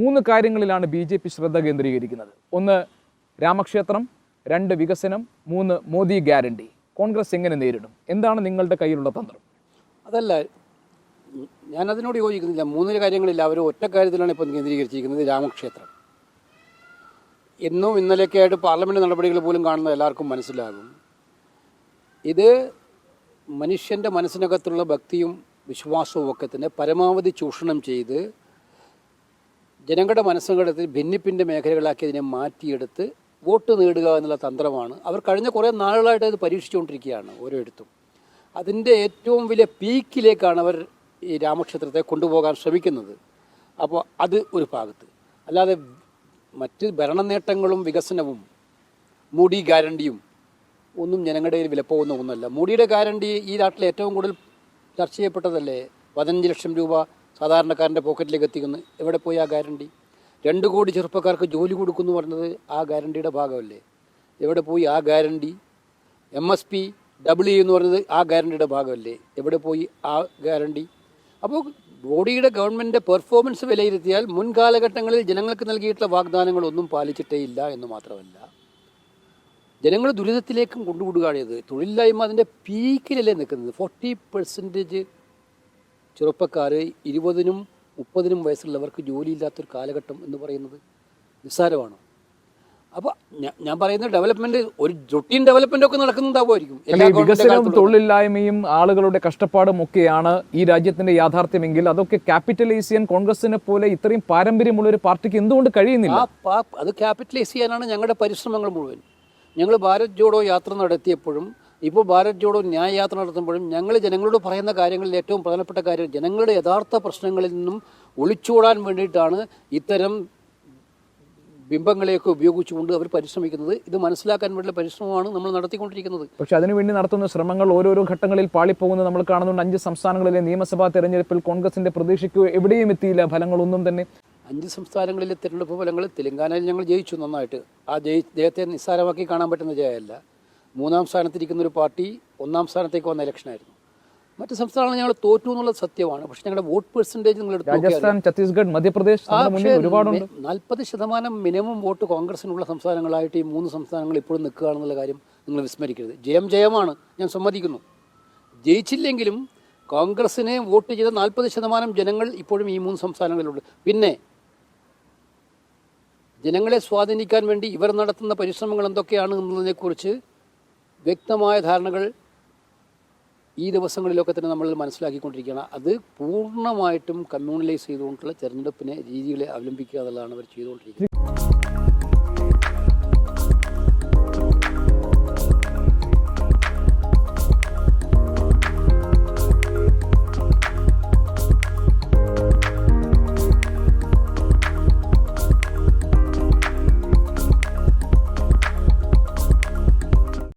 മൂന്ന് കാര്യങ്ങളിലാണ് B J P ശ്രദ്ധ കേന്ദ്രീകരിക്കുന്നത്. ഒന്ന് രാമക്ഷേത്രം. രണ്ട് വികസനം. മൂന്ന് മോദി ഗ്യാരണ്ടി. കോൺഗ്രസ് എങ്ങനെ നേരിടും? എന്താണ് നിങ്ങളുടെ കയ്യിലുള്ള തന്ത്രം? അതല്ല ഞാനതിനോട് യോജിക്കുന്നില്ല. മൂന്ന് കാര്യങ്ങളില്ല. അവർ ഒറ്റ കാര്യത്തിലാണ് ഇപ്പം കേന്ദ്രീകരിച്ചിരിക്കുന്നത് രാമക്ഷേത്രം. എന്നും ഇന്നലെയൊക്കെ ആയിട്ട് പാർലമെന്റ് നടപടികൾ പോലും കാണുന്നത് എല്ലാവർക്കും മനസ്സിലാകും. ഇത് മനുഷ്യന്റെ മനസ്സിനകത്തുള്ള ഭക്തിയും വിശ്വാസവും ഒക്കെ തന്നെ പരമാവധി ചൂഷണം ചെയ്ത് ജനങ്ങളുടെ മനസ്സുകളത്തിൽ ഭിന്നിപ്പിന്റെ മേഖലകളാക്കി അതിനെ മാറ്റിയെടുത്ത് വോട്ട് നേടുക എന്നുള്ള തന്ത്രമാണ്. അവർ കഴിഞ്ഞ കുറേ നാളുകളായിട്ട് അത് പരീക്ഷിച്ചുകൊണ്ടിരിക്കുകയാണ് ഓരോരുത്തും അതിന്റെ ഏറ്റവും വലിയ പീക്കിലേക്കാണ് അവർ ഈ രാമക്ഷേത്രത്തെ കൊണ്ടുപോകാൻ ശ്രമിക്കുന്നത്. അപ്പോൾ അത് ഒരു ഭാഗത്ത്. അല്ലാതെ മറ്റ് ഭരണ നേട്ടങ്ങളും വികസനവും മൂടി ഗ്യാരണ്ടിയും ഒന്നും ജനങ്ങളുടെ കയ്യിൽ വിലപ്പോകുന്ന ഒന്നുമല്ല മൂടിയുടെ ഗ്യാരണ്ടി ഈ നാട്ടിൽ ഏറ്റവും കൂടുതൽ ചർച്ച ചെയ്യപ്പെട്ടതല്ലേ? പതിനഞ്ച് ലക്ഷം രൂപ സാധാരണക്കാരന്റെ പോക്കറ്റിലേക്ക് എത്തിക്കുന്നു. എവിടെ പോയി ആ ഗ്യാരണ്ടി രണ്ട് കോടി ചെറുപ്പക്കാർക്ക് ജോലി കൊടുക്കുന്നു പറഞ്ഞത് ആ ഗ്യാരണ്ടിയുടെ ഭാഗമല്ലേ? എവിടെ പോയി ആ guarantee M S P W എന്ന് പറഞ്ഞത് ആ ഗ്യാരണ്ടിയുടെ ഭാഗമല്ലേ? എവിടെ പോയി ആ ഗ്യാരണ്ടി അപ്പോൾ ബോഡിയുടെ ഗവൺമെന്റിന്റെ പെർഫോമൻസ് വിലയിരുത്തിയാൽ മുൻകാലഘട്ടങ്ങളിൽ ജനങ്ങൾക്ക് നൽകിയിട്ടുള്ള വാഗ്ദാനങ്ങളൊന്നും പാലിച്ചിട്ടേ ഇല്ല എന്ന് മാത്രമല്ല. ജനങ്ങൾ ദുരിതത്തിലേക്കും കൊണ്ടുവിടുകയാണ് ചെയ്തത്. തൊഴിലില്ലായ്മ അതിന്റെ പീക്കിലല്ലേ നിൽക്കുന്നത്? ഫോർട്ടി പെർസെന്റേജ് ചെറുപ്പക്കാർ ഇരുപതിനും മുപ്പതിനും വയസ്സുള്ളവർക്ക് ജോലിയില്ലാത്തൊരു കാലഘട്ടം എന്ന് പറയുന്നത് നിസ്സാരമാണ്. അപ്പോൾ ഞാൻ പറയുന്ന ഡെവലപ്മെന്റ് ഒരു റൊട്ടീൻ ഡെവലപ്മെന്റ് ഒക്കെ നടക്കുന്നുണ്ടാവുമായിരിക്കും വികസനവും തൊഴിലില്ലായ്മയും ആളുകളുടെ കഷ്ടപ്പാടും ഒക്കെയാണ് ഈ രാജ്യത്തിന്റെ യാഥാർത്ഥ്യമെങ്കിൽ അതൊക്കെ ക്യാപിറ്റലൈസ് ചെയ്യാൻ കോൺഗ്രസിനെ പോലെ ഇത്രയും പാരമ്പര്യമുള്ള ഒരു പാർട്ടിക്ക് എന്തുകൊണ്ട് കഴിയുന്നില്ല? അത് ക്യാപിറ്റലൈസ് ചെയ്യാനാണ് ഞങ്ങളുടെ പരിശ്രമങ്ങൾ മുഴുവൻ. ഞങ്ങൾ ഭാരത് ജോഡോ യാത്ര നടത്തിയപ്പോഴും ഇപ്പോൾ ഭാരത് ജോഡോ ന്യായ യാത്ര നടത്തുമ്പോഴും ഞങ്ങൾ ജനങ്ങളോട് പറയുന്ന കാര്യങ്ങളിൽ ഏറ്റവും പ്രധാനപ്പെട്ട കാര്യം ജനങ്ങളുടെ യഥാർത്ഥ പ്രശ്നങ്ങളിൽ നിന്നും ഒളിച്ചോടാൻ വേണ്ടിയിട്ടാണ് ഇത്തരം ബിംബങ്ങളെയൊക്കെ ഉപയോഗിച്ചുകൊണ്ട് അവർ പരിശ്രമിക്കുന്നത്. ഇത് മനസ്സിലാക്കാൻ വേണ്ടിയുള്ള പരിശ്രമമാണ് നമ്മൾ നടത്തിക്കൊണ്ടിരിക്കുന്നത്. പക്ഷെ അതിനുവേണ്ടി നടത്തുന്ന ശ്രമങ്ങൾ ഓരോരോ ഘട്ടങ്ങളിൽ പാളിപ്പോകുന്നത് നമ്മൾ കാണുന്നുണ്ട്. അഞ്ച് സംസ്ഥാനങ്ങളിലെ നിയമസഭാ തെരഞ്ഞെടുപ്പിൽ കോൺഗ്രസിന്റെ പ്രതീക്ഷയ്ക്ക് എവിടെയും എത്തിയില്ല ഫലങ്ങളൊന്നും തന്നെ. അഞ്ച് സംസ്ഥാനങ്ങളിലെ തിരഞ്ഞെടുപ്പ് ഫലങ്ങൾ തെലങ്കാനയിൽ ഞങ്ങൾ ജയിച്ചു നന്നായിട്ട്. ആ ജയി ജയത്തെ നിസ്സാരമാക്കി കാണാൻ പറ്റുന്ന ജയമല്ല മൂന്നാം സ്ഥാനത്തിരിക്കുന്ന ഒരു പാർട്ടി ഒന്നാം സ്ഥാനത്തേക്ക് വന്ന ഇലക്ഷനായിരുന്നു മറ്റ് സംസ്ഥാനങ്ങൾ ഞങ്ങൾ തോറ്റു എന്നുള്ളത് സത്യമാണ്. പക്ഷെ ഞങ്ങളുടെ വോട്ട് പെർസെന്റേജ് നിങ്ങൾ രാജസ്ഥാൻ ഛത്തീസ്ഗഡ് മധ്യപ്രദേശ് ഒരുപാടുണ്ട്. നാൽപ്പത് ശതമാനം മിനിമം വോട്ട് കോൺഗ്രസിനുള്ള സംസ്ഥാനങ്ങളായിട്ട് ഈ മൂന്ന് സംസ്ഥാനങ്ങൾ ഇപ്പോഴും നിൽക്കുകയാണെന്നുള്ള കാര്യം നിങ്ങൾ വിസ്മരിക്കരുത്. ജയം ജയമാണ് ഞാൻ സമ്മതിക്കുന്നു. ജയിച്ചില്ലെങ്കിലും കോൺഗ്രസിനെ വോട്ട് ചെയ്ത നാൽപ്പത് ശതമാനം ജനങ്ങൾ ഇപ്പോഴും ഈ മൂന്ന് സംസ്ഥാനങ്ങളിലുണ്ട്. പിന്നെ ജനങ്ങളെ സ്വാധീനിക്കാൻ വേണ്ടി ഇവർ നടത്തുന്ന പരിശ്രമങ്ങൾ എന്തൊക്കെയാണ് എന്നതിനെക്കുറിച്ച് വ്യക്തമായ ധാരണകൾ ഈ ദിവസങ്ങളിലൊക്കെ തന്നെ നമ്മൾ മനസ്സിലാക്കിക്കൊണ്ടിരിക്കുകയാണ്. അത് പൂർണമായിട്ടും കമ്മ്യൂണലൈസ് ചെയ്തുകൊണ്ടുള്ള തെരഞ്ഞെടുപ്പിനെ രീതികളെ അവലംബിക്കുക എന്നുള്ളതാണ് അവർ ചെയ്തുകൊണ്ടിരിക്കുന്നത്.